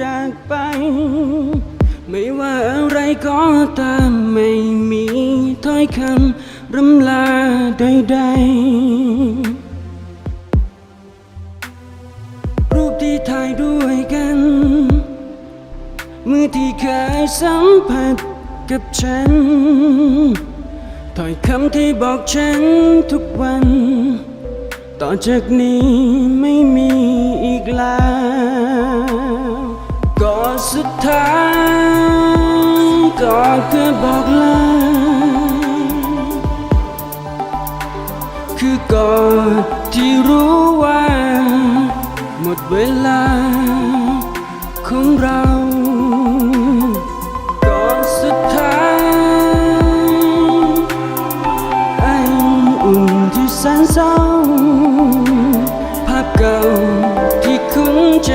จากไป ไม่ว่าอะไรก็ตามไม่มีถ้อยคำรำลาใดๆ รูปที่ถ่ายด้วยกัน มือที่เคยสัมผัสกับฉันถ้อยคำที่บอกฉันทุกวัน ต่อจากนี้ไม่มีอีกแล้ว ดท้ายก็คือบอกลาคือก่อนที่รู้ว่า หมดเวลาของเราก่อนสุดท้ายไออุ่นที่แสนเศร้าภาพเก่าที่คุ้นใจ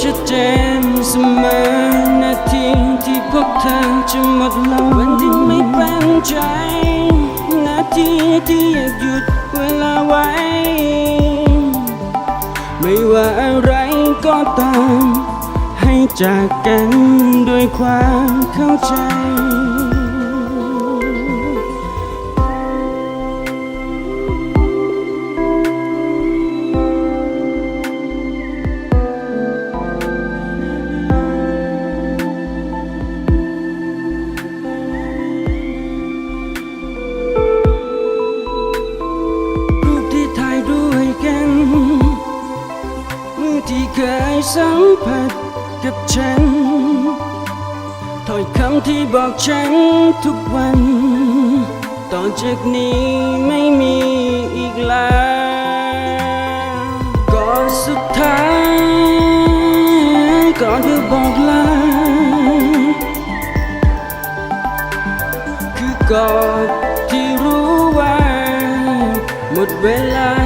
ชัดเจนเสมอนาทีที่พบเธอจะหมดลงวันที่ไม่เป็นใจ นาทีที่อยากหยุดเวลาไว้ ไม่ว่าอะไรก็ตาม ให้จากกันด้วยความเข้าใจ ที่เคยสัมผัสกับฉันถ้อยคำที่บอกฉันทุกวัน ต่อจากนี้ไม่มีอีกแล้วก่อนสุดท้ายก่อนที่บอกลาคือกอนที่รู้ว่า หมดเวลา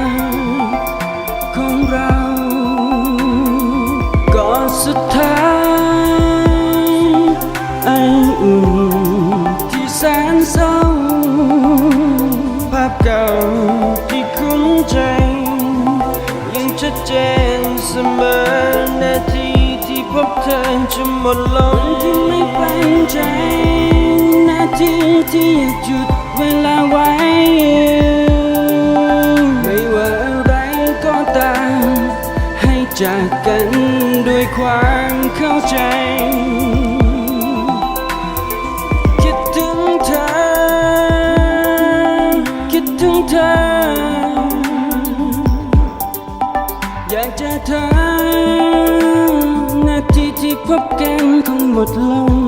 เก่าที่คุ้นใจ ยังชัดเจนเสมอนาทีที่พบเธอจะหมดลมที่ไม่เป็นใจ นาทีที่อยากหยุดเวลาไว้ ไม่ว่าอะไรก็ตาม ให้จากกันด้วยความเข้าใจ ธออยากจะถามนาทีที่พบกันคงหมดลง